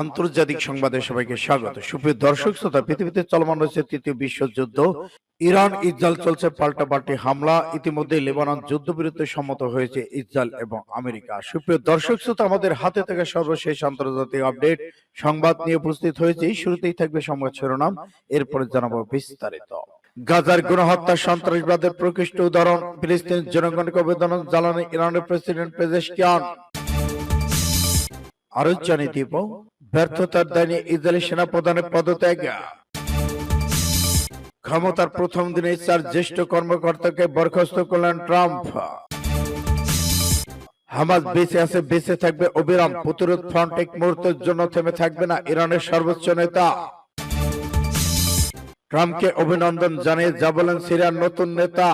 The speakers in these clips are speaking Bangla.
আন্তর্জাতিক সংবাদে সবাইকে স্বাগত। সুপ্রিয় দর্শক, শ্রোতা, পৃথিবীতে চলমান রয়েছে তৃতীয় বিশ্বযুদ্ধ। ইরান ইসরায়েল চলছে পাল্টাপাল্টি হামলা। ইতিমধ্যে লেবানন যুদ্ধবিরতিতে সম্মত হয়েছে ইসরায়েল এবং আমেরিকা। সুপ্রিয় দর্শক, শ্রোতা, আমাদের হাতে থাকা সর্বশেষ আন্তর্জাতিক আপডেট সংবাদ নিয়ে উপস্থিত হয়েছে। শুরুতেই থাকবে সংবাদ শিরোনাম, এরপরে জানাব বিস্তারিত। গাজার গণহত্যা, সন্ত্রাসবাদের প্রকৃষ্ট উদাহরণ ফিলিস্তিনের জনগণকে অবেদন জ্বালানি ইরানের প্রেসিডেন্ট পেজেশকিয়ান। আরও জানিয়ে দিব ব্যর্থতার দায় ইসরায়েলি সেনা প্রধানের পদত্যাগ। ক্ষমতার প্রথম দিনে চার জ্যেষ্ঠ কর্মকর্তাকে বরখাস্ত করলেন ট্রাম্প। হামাস বেঁচে আছে, বেঁচে থাকবে অবিরাম। প্রতিরোধ ফ্রন্ট এক মুহূর্তের জন্য থেমে থাকবে না ইরানের সর্বোচ্চ নেতা। ট্রাম্পকে অভিনন্দন জানিয়ে যা বলেন সিরিয়ার নতুন নেতা।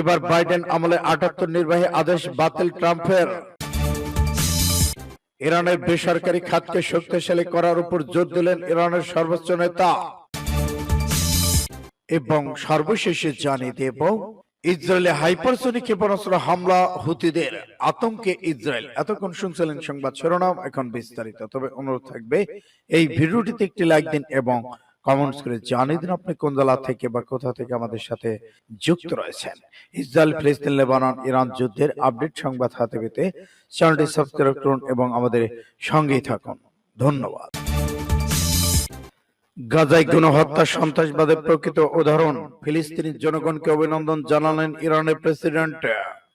এবার বাইডেন আমলে আটাত্তর নির্বাহী আদেশ বাতিল ট্রাম্পের। ইরানের বেসরকারি খাতকে শক্তিশালী করার উপর জোর দিলেন ইরানের সর্বোচ্চ নেতা। এবং সর্বশেষে জানিয়ে দেব ইসরায়েলে হাইপারসনিক ক্ষেপণাস্ত্র হামলা হুতিদের আতঙ্কে ইসরায়েল। এতক্ষণ শুনছিলেন সংবাদ শিরোনাম এখন বিস্তারিত। তবে অনুরোধ থাকবে এই ভিডিওটিতে একটি লাইক দিন এবং কমেন্টস করে জানিয়ে দিন আপনি কোন জেলা থেকে বা কোথা থেকে আমাদের সাথে যুক্ত রয়েছেন। ইসরায়েল, ফিলিস্তিন, লেবানন, ইরান যুদ্ধের আপডেট সংবাদ হাতে পেতে চ্যানেলটি সাবস্ক্রাইব করুন এবং আমাদের সঙ্গেই থাকুন। ধন্যবাদ। গাজায় গণহত্যা, সন্ত্রাসবাদের প্রকৃত উদাহরণ। ফিলিস্তিনি জনগণকে অভিনন্দন জানালেন ইরানের প্রেসিডেন্ট।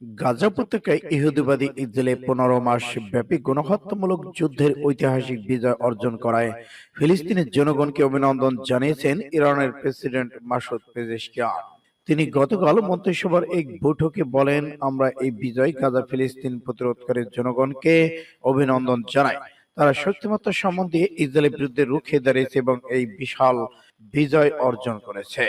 গাজা উপত্যকায় ইহুদিবাদী ইসরায়েলে পনেরো মাস ব্যাপী গণহত্যামূলক যুদ্ধের ঐতিহাসিক বিজয় অর্জন করায় ফিলিস্তিনের জনগণকে অভিনন্দন জানিয়েছেন ইরানের প্রেসিডেন্ট মাসুদ পেজেশকিয়ান। তিনি গতকাল মন্ত্রিসভার এক বৈঠকে বলেন, আমরা এই বিজয় গাজা ফিলিস্তিন প্রতিরোধকারী জনগণকে অভিনন্দন জানাই। তারা শক্তিমত্তা সম্বন্ধে ইসরায়েলের বিরুদ্ধে রুখে দাঁড়িয়েছে এবং এই বিশাল বিজয় অর্জন করেছে।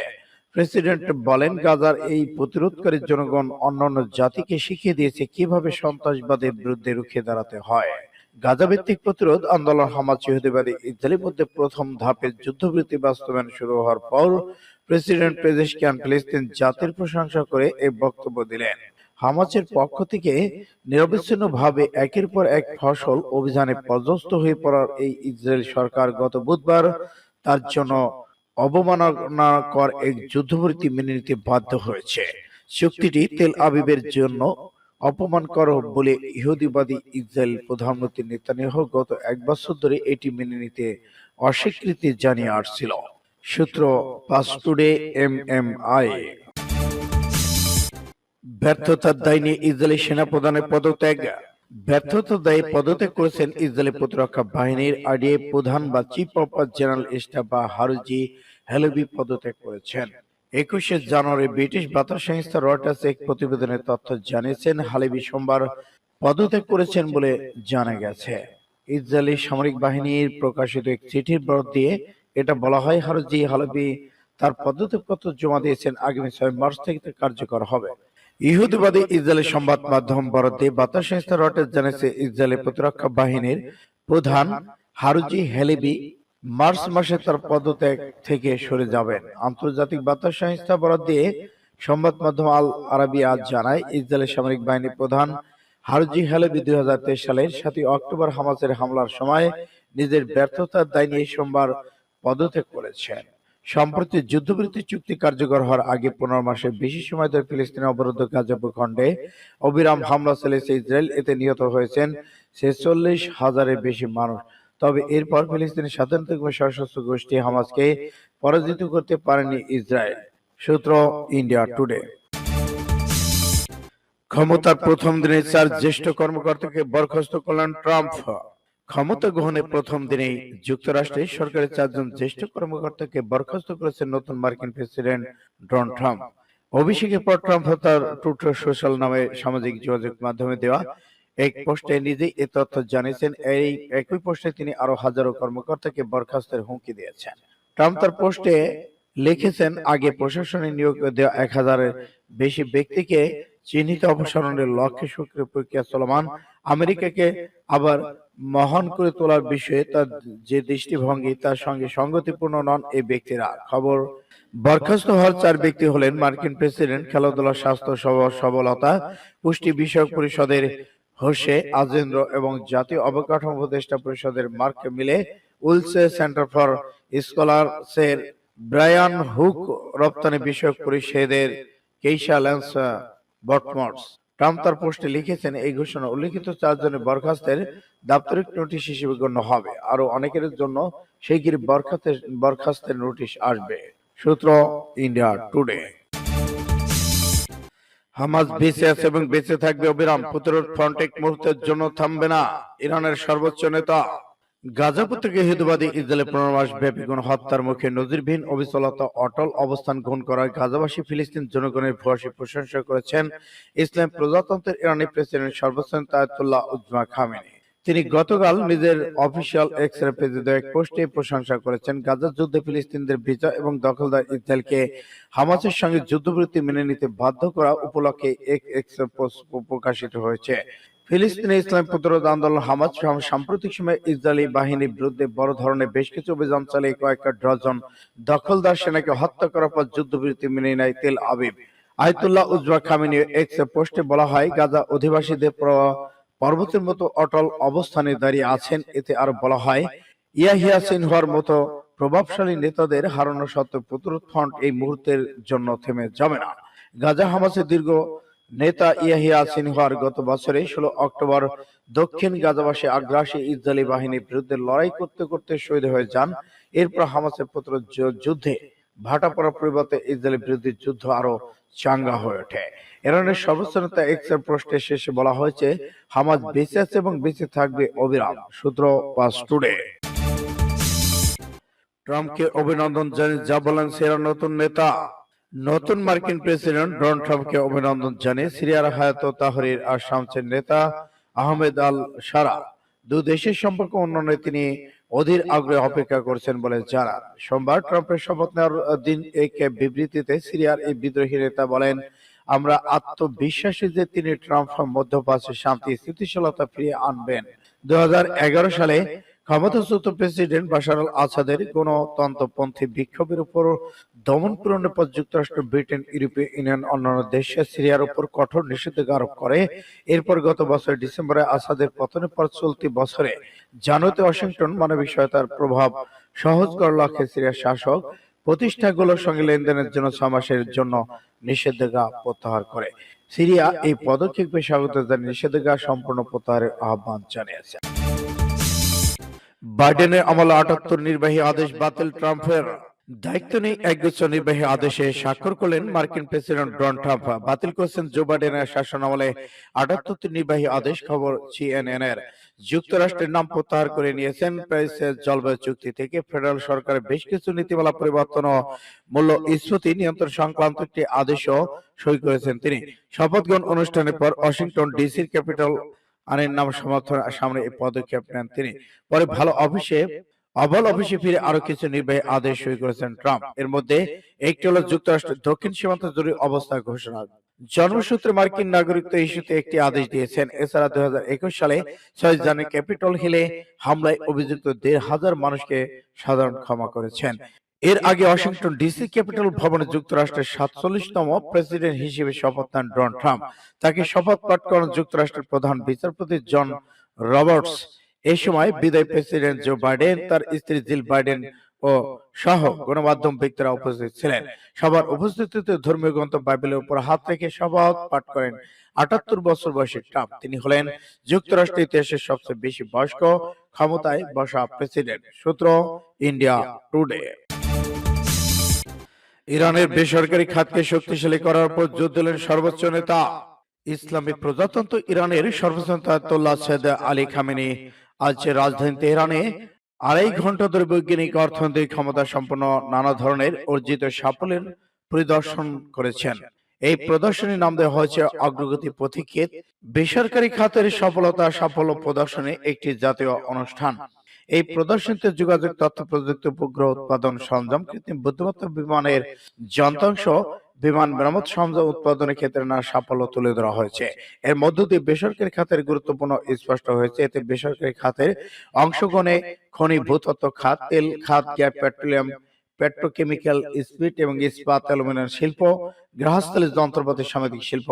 প্রেসিডেন্ট বলেন গাজার এই প্রতিরোধকারী জনগণ অন্যান্য জাতিকে শিখিয়ে দিয়েছে কীভাবে সন্ত্রাসবাদের বিরুদ্ধে রুখে দাঁড়াতে হয়। গাজা ভিত্তিক প্রতিরোধ আন্দোলন হামাজ ইহুদিবাদী ইসরায়েলের মধ্যে প্রথম ধাপের যুদ্ধবৃত্তি বাস্তবায়ন শুরু হওয়ার পর প্রেসিডেন্ট পেজেশকিয়ান ফিলিস্তিন জাতির প্রশংসা করে এই বক্তব্য দিলেন। হামাসের পক্ষ থেকে নিরবিচ্ছিন্নভাবে একের পর এক ফসল অভিযানে পর্যস্ত হয়ে পড়ার এই ইসরায়েল সরকার গত বুধবার তার জন্য অবমাননাকর এক যুদ্ধবৃত্তি মেনে নিতে বাধ্য হয়েছে। চুক্তিটি তেল আবিবের জন্য অপমানকর বলে ইহুদিবাদী ইসরায়েল প্রধানমন্ত্রী নেতানিয়াহু গত এক বছর ধরে এটি মেনে নিতে অস্বীকৃতি জানিয়ে আসছিল। সূত্র Pars Today M M I ব্যর্থতার দায় নিয়ে ইসরায়েলি সেনা প্রধানের পদত্যাগ। ব্যর্থতার দায়ে পদত্যাগ করেছেন ইসরায়েলি প্রতিরক্ষা বাহিনীর আইডিএফ প্রধান বা চিফ অফ জেনারেল স্টাফ বা হারুজি হেলবি পদত্যাগ করেছেন। একুশে জানুয়ারি ব্রিটিশ বার্তা সংস্থা রয়টার্স এক প্রতিবেদনের তথ্য জানিয়েছেন হালেবি সোমবার পদত্যাগ করেছেন বলে জানা গেছে। ইসরায়েলি সামরিক বাহিনীর প্রকাশিত এক চিঠির বরাত দিয়ে এটা বলা হয় হারুজি হালেবি তার পদত্যাগপত্র জমা দিয়েছেন আগামী ছয় মার্চ থেকে কার্যকর হবে। ইহুদিবাদী ইসরায়েলি সংবাদ মাধ্যম বরাদ্দে বার্তা সংস্থা রয়টার্স জানিয়েছে ইসরায়েলি প্রতিরক্ষা বাহিনীর প্রধান হারুজি হেলিবি মার্চ মাসে তার পদত্যাগ থেকে সরে যাবেন। আন্তর্জাতিক বার্তা সংস্থা বরাদ দিয়ে সংবাদ মাধ্যম আল আরবি আজ জানায়, ইসরায়েলের সামরিক বাহিনীর প্রধান হারুজি হেলেবি দুই সালের সাতই অক্টোবর হামাসের হামলার সময় নিজের ব্যর্থতার দায় নিয়ে সোমবার পদত্যাগ করেছেন। সম্প্রতি যুদ্ধবিরতি চুক্তি কার্যকর হওয়ার আগে পনেরো মাসের বেশি সময় ধরে ফিলিস্তিনের অবরুদ্ধ গাজা ভূখণ্ডে অবিরাম হামলা চালিয়েছে ইসরায়েল। এতে নিহত হয়েছেন ছেচল্লিশ হাজারের বেশি মানুষ। তবে এরপর ফিলিস্তিনের স্বাধীনতা সশস্ত্র গোষ্ঠী হামাসকে পরাজিত করতে পারেনি ইসরায়েল। সূত্র ইন্ডিয়া টুডে। ক্ষমতার প্রথম দিনে চার জ্যেষ্ঠ কর্মকর্তাকে বরখাস্ত করলেন ট্রাম্প। ক্ষমতা গ্রহণের প্রথম দিনেই যুক্তরাষ্ট্রের সরকারের চারজন জ্যেষ্ঠ কর্মকর্তাকে বরখাস্ত করেছেন নতুন মার্কিন প্রেসিডেন্ট ডোনাল্ড ট্রাম্প। অভিষেকের পর ট্রাম্প তার টুইটার সোশ্যাল নামে সামাজিক যোগাযোগ মাধ্যমে দেওয়া এক পোস্টে নিজেই এ তথ্য জানিয়েছেন এই একই পোস্টে তিনি আরও হাজারো কর্মকর্তাকে বরখাস্তের হুমকি দিয়েছেন। ট্রাম্প তার পোস্টে লিখেছেন আগে প্রশাসনে নিয়োগ দেওয়া এক হাজারের বেশি ব্যক্তিকে চিহ্নিত অপসারণের লক্ষ্যে সক্রিয় প্রক্রিয়া চলমান। আমেরিকাকে আবার মহান করে তোলার বিষয়ে তার যে দৃষ্টিভঙ্গি তার সঙ্গে সঙ্গতিপূর্ণ নন এই ব্যক্তিরা। খবর বরখাস্ত হওয়ার চার ব্যক্তি হলেন মার্কিন প্রেসিডেন্ট খেলাধুলা স্বাস্থ্য সব- সবলতা পুষ্টি বিষয়ক পরিষদের হোসে আজেন্দ্র এবং জাতীয় অবকাঠামো উপদেষ্টা পরিষদের মার্ক মিলে উইলসে সেন্টার ফর স্কলারসের ব্রায়ান হুক রপ্তানি বিষয়ক পরিষদের কেইশা ল্যান্স বটমর্স ট্রাম্প তার পোস্টে লিখেছেন এই ঘোষণা উল্লিখিত চারজনের বরখাস্তের দাপ্তরিক নোটিশ হিসেবে গণ্য হবে। আরও অনেকের জন্য শিগগির বরখাস্তের বরখাস্তের নোটিশ আসবে। সূত্র ইন্ডিয়া টুডে হামাস বেঁচে আছে এবং বেঁচে থাকবে অবিরাম। প্রতিরোধ ফ্রন্ট এক মুহূর্তের জন্য থামবে না ইরানের সর্বোচ্চ নেতা। গাজাপুর থেকে হিন্দুবাদী ইসরায়েলের পনেরো মাস ব্যাপী কোন হত্যার মুখে নজিরবিহীন অবিচলতা অটল অবস্থান গ্রহণ করায় গাজাবাসী ফিলিস্তিন জনগণের ভূয়সী প্রশংসা করেছেন ইসলাম প্রজাতন্ত্রের ইরানি প্রেসিডেন্ট সর্বোচ্চ নেতা উজমা খামেনি। তিনি গতকাল নিজের অফিসিয়াল এক্স পেজে দেওয়া এক পোস্টে প্রশংসা করেছেন গাজার যুদ্ধে ফিলিস্তিনদের বিজয় এবং দখলদার ইসরায়েলকে হামাসের সঙ্গে যুদ্ধবৃত্তি মেনে নিতে বাধ্য করা উপলক্ষে এক এক্স পোস্ট প্রকাশিত হয়েছে। ফিলিস্তিনি ইসলাম প্রতিরোধ আন্দোলন সাম- সাম্প্রতিক সময়ে ইসরায়েলি বাহিনীর বিরুদ্ধে বড় ধরনের বেশ কিছু অভিযান চালিয়ে কয়েকটা ডজন দখলদার সেনাকে হত্যা করার পর যুদ্ধবিরতি মেনে নেয় Tel Aviv. Ayatollah Uzma Khamenei X পোস্টে বলা হয়, গাজা অধিবাসীদের পর্বতের মতো অটল অবস্থানে দাঁড়িয়ে আছেন। এতে আরও বলা হয়, ইয়াহিয়া সিনহার মতো প্রভাবশালী নেতাদের হারানো সত্ত্বেও প্রতিরোধ ফ্রন্ট এই মুহূর্তের জন্য থেমে যাবে না। গাজা হামাসের দীর্ঘ নেতা ইয়াহিয়া সিনহার গত বছরে ষোলো অক্টোবর দক্ষিণ গাজাবাসী আগ্রাসী ইসরায়েলি বাহিনীর বিরুদ্ধে লড়াই করতে করতে শহীদ হয়ে যান। এরপর হামাসের প্রতিরোধ যু- যুদ্ধে ভাটা পড়ার পরিবর্তে ইসরায়েলের বিরুদ্ধে যুদ্ধ আরও চাঙ্গা হয়ে ওঠে। ইরানের সর্বোচ্চ নেতা এক্সের প্রশ্নের শেষে বলা হয়েছে হামাজ বেঁচে আছে এবং বেঁচে থাকবে অবিরাম সূত্র পাস টুডে। ট্রাম্পকে অভিনন্দন জানিয়ে যা বলেন সিরিয়ার নতুন নেতা। নতুন মার্কিন প্রেসিডেন্ট ডোনাল্ড ট্রাম্পকে অভিনন্দন জানিয়ে সিরিয়ার হায়াত তাহরির আর শামসের নেতা আহমেদ আল সারা দু দেশের সম্পর্ক উন্নয়নে তিনি অধীর আগ্রহে অপেক্ষা করছেন বলে জানান। সোমবার ট্রাম্পের শপথ নেওয়ার দিন এক বিবৃতিতে সিরিয়ার এই বিদ্রোহী নেতা বলেন, আমরা আত্মবিশ্বাসী যে তিনি ট্রাম্প মধ্যপ্রাচ্যে শান্তি, স্থিতিশীলতা ফিরিয়ে আনবেন। দু হাজার এগারো সালে ক্ষমতাচ্যুত প্রেসিডেন্ট বাশার আল আসাদের গণতন্ত্রপন্থী বিক্ষোভের উপর দমন পূরণের পর যুক্তরাষ্ট্র ব্রিটেন, ইউরোপীয় ইউনিয়ন, অন্যান্য দেশে সিরিয়ার উপর কঠোর নিষেধাজ্ঞা আরোপ করে। এরপর গত বছর ডিসেম্বরে আসাদের পতনের পর চলতি বছরে জানুয়ারিতে ওয়াশিংটন মানবিক সহায়তার প্রভাব সহজ করার লক্ষ্যে সিরিয়ার শাসক প্রতিষ্ঠাগুলোর সঙ্গে লেনদেনের জন্য ছ মাসের জন্য নিষেধাজ্ঞা প্রত্যাহার করে। সিরিয়া এই পদক্ষেপে স্বাগত জানিয়ে নিষেধাজ্ঞা সম্পূর্ণ প্রত্যাহারের আহ্বান জানিয়েছে। বাইডেনের আমলে আটাত্তর নির্বাহী আদেশ বাতিল ট্রাম্পের। দায়িত্ব নেই একগুচ্ছ নির্বাহী আদেশে স্বাক্ষর করলেন মার্কিন প্রেসিডেন্ট ডোনাল্ড ট্রাম্প। বাতিল করেছেন জো বাইডেনের শাসন আমলে আটাত্তরটি নির্বাহী আদেশ, খবর সিএনএন এর যুক্তরাষ্ট্রের নাম প্রত্যাহার করে নিয়েছেন প্যারিসের জলবায়ু চুক্তি থেকে। ফেডারেল সরকারের বেশ কিছু নীতিমালা পরিবর্তন ও মূল্য স্ফীতি নিয়ন্ত্রণ সংক্রান্ত একটি আদেশও সই করেছেন তিনি। শপথ গ্রহণ অনুষ্ঠানের পর ওয়াশিংটন ডিসির ক্যাপিটাল আইনের নাম সমর্থন সামনে এই পদক্ষেপ নেন তিনি। পরে ভালো অফিসে অবল অফিসে ফিরে আরও কিছু নির্বাহী আদেশ সই করেছেন ট্রাম্প। এর মধ্যে একটি হলো যুক্তরাষ্ট্রের দক্ষিণ সীমান্ত জরুরি অবস্থা ঘোষণা। জন্মসূত্রে মার্কিন নাগরিকত্ব ইস্যুতে একটি আদেশ দিয়েছেন। এছাড়া দুই সালে ছয় জানুয়ারি ক্যাপিটল হিলে হামলায় অভিযুক্ত দেড় হাজার মানুষকে সাধারণ ক্ষমা করেছেন। এর আগে ওয়াশিংটন ডিসি ক্যাপিটাল ভবনে যুক্তরাষ্ট্রের সাতচল্লিশতম প্রেসিডেন্ট হিসেবে শপথ নেন ডোনাল্ড ট্রাম্প। তাকে শপথ পাঠ করেন যুক্তরাষ্ট্রের প্রধান বিচারপতি জন রবার্টস। এই সময় বিদায় প্রেসিডেন্ট জো বাইডেন, তার স্ত্রী জিল বাইডেন ও সহ গণমাধ্যম ব্যক্তিরা উপস্থিত ছিলেন। সবার উপস্থিতিতে ধর্মীয় গ্রন্থ বাইবেলের উপর হাত রেখে শপথ পাঠ করেন আটাত্তর বছর বয়সী ট্রাম্প। তিনি হলেন যুক্তরাষ্ট্রের ইতিহাসের সবচেয়ে বেশি বয়স্ক, ক্ষমতায় বসা প্রেসিডেন্ট। সূত্র ইন্ডিয়া টুডে। ইরানের বেসরকারি খাতকে শক্তিশালী করার উপর জোর দিলেন সর্বোচ্চ নেতা। ইসলামী প্রজাতন্ত্র ইরানের সর্বোচ্চ নেতা আয়াতুল্লাহ সৈয়দ আলী খামেনি আজ রাজধানী তেহরানে আড়াই ঘণ্টা ধরে বৈজ্ঞানিক অর্থনৈতিক ক্ষমতা সম্পন্ন নানা ধরনের অর্জিত সাফল্যের পরিদর্শন করেছেন। এই প্রদর্শনীর নাম দেওয়া হয়েছে অগ্রগতি পথিকৃত বেসরকারি খাতের সফলতা সাফল্য প্রদর্শনী একটি জাতীয় অনুষ্ঠান। এই প্রদর্শনীতে যোগাযোগ তথ্য প্রযুক্তি, উপগ্রহ উৎপাদন, সরঞ্জাম, কৃত্রিম বুদ্ধিমত্তা বিমানের যন্ত্রাংশ বিমান মেরামত সরঞ্জাম উৎপাদনের ক্ষেত্রে না সাফল্য তুলে ধরা হয়েছে। এর মধ্য দিয়ে বেসরকারি খাতের গুরুত্বপূর্ণ স্পষ্ট হয়েছে, এতে বেসরকারি খাতের অংশগ্রহণে খনি, ভূতত্ত্ব, খাত, তেল, খাত, গ্যাস, পেট্রোলিয়াম, পেট্রোকেমিক্যাল, স্পিড এবং ইস্পাত, অ্যালুমিনিয়াম শিল্প, গৃহস্থলী যন্ত্রপাতি সামাজিক শিল্প,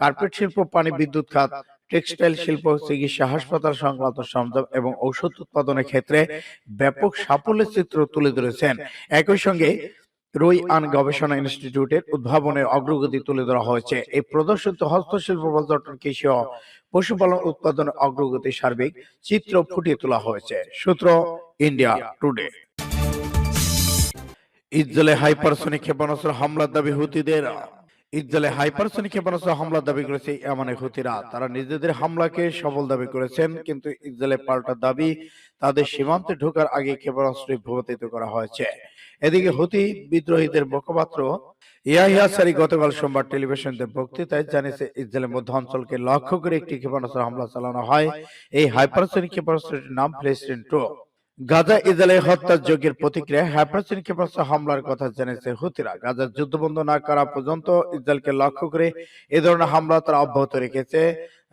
কার্পেট শিল্প, পানি, বিদ্যুৎ, খাত, টেক্সটাইল শিল্প, চিকিৎসা, হাসপাতাল সংক্রান্ত সরঞ্জাম এবং ঔষধ উৎপাদনের ক্ষেত্রে ব্যাপক সাফল্যের চিত্র তুলে ধরেছেন। একই সঙ্গে রুই আন গবেষণা ইনস্টিটিউটের উদ্ভাবনের অগ্রগতি তুলে ধরা হয়েছে। এই প্রদর্শিত হস্তশিল্প পর্যটন কৃষি ও পশুপালন উৎপাদনের অগ্রগতি সার্বিক চিত্র ফুটিয়ে তোলা হয়েছে। সূত্র ইন্ডিয়া টুডে। ইসরায়েলে হাইপারসনিক ক্ষেপণাস্ত্র হামলার দাবি হুতিদের। ইসরায়েলে হাইপারসনিক ক্ষেপণাস্ত্র হামলার দাবি করেছে ইয়ামানের হুতিরা। তারা নিজেদের হামলাকে সফল দাবি করেছেন, কিন্তু ইসরায়েলের পাল্টা দাবি তাদের সীমান্তে ঢোকার আগে ক্ষেপণাস্ত্র ভূপাতিত করা হয়েছে। এদিকে হুতি বিদ্রোহীদের মুখপাত্র ইয়াহিয়া সারি গতকাল সোমবার টেলিভিশনতে বক্তৃতায় জানিয়েছে ইসরায়েলের মধ্য অঞ্চলকে লক্ষ্য করে একটি ক্ষেপণাস্ত্র হামলা চালানো হয়। এই হাইপারসনিক ক্ষেপণাস্ত্রটির নাম ফ্লেস্টিন টু। গাজা ইসরায়েলের হ্যাপারসিন ক্ষেপণাস্ত্র হামলার কথা জানিয়েছে হুতিরা। গাজার যুদ্ধ বন্ধ না করা পর্যন্ত ইসরায়েলকে লক্ষ্য করে এ ধরনের হামলা তারা অব্যাহত রেখেছে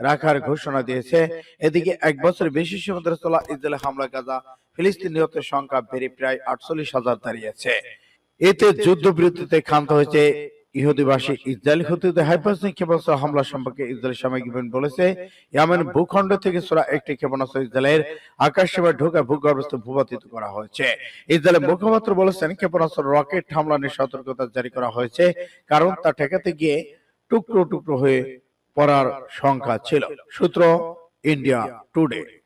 রাখার ঘোষণা দিয়েছে। এদিকে এক বছর বেশি সময় ধরে চলা ইসরায়েলের হামলা গাজা ফিলিস্তিন নিহতের সংখ্যা বেড়ে প্রায় আটচল্লিশ হাজার দাঁড়িয়েছে। এতে যুদ্ধবিরতিতে ক্ষান্ত হয়েছে ইহুদিবাসী ইসরায়েল। হুতিদের হাইপারসনিক ক্ষেপণাস্ত্র হামলা সম্পর্কে ইসরায়েল সাময়িক বিবরণ বলেছে, ইয়ামেন ভূখণ্ড থেকে ছোড়া একটি ক্ষেপণাস্ত্র ইসরায়েলের আকাশ সীমায় ঢোকা ভূগর্ভস্থ ভূপাতিত করা হয়েছে। ইসরায়েলের মুখপাত্র বলেছেন, ক্ষেপণাস্ত্র, রকেট হামলা নিয়ে সতর্কতা জারি করা হয়েছে, কারণ তা ঠেকাতে গিয়ে টুকরো টুকরো হয়ে পড়ার সংখ্যা ছিল। সূত্র ইন্ডিয়া টুডে।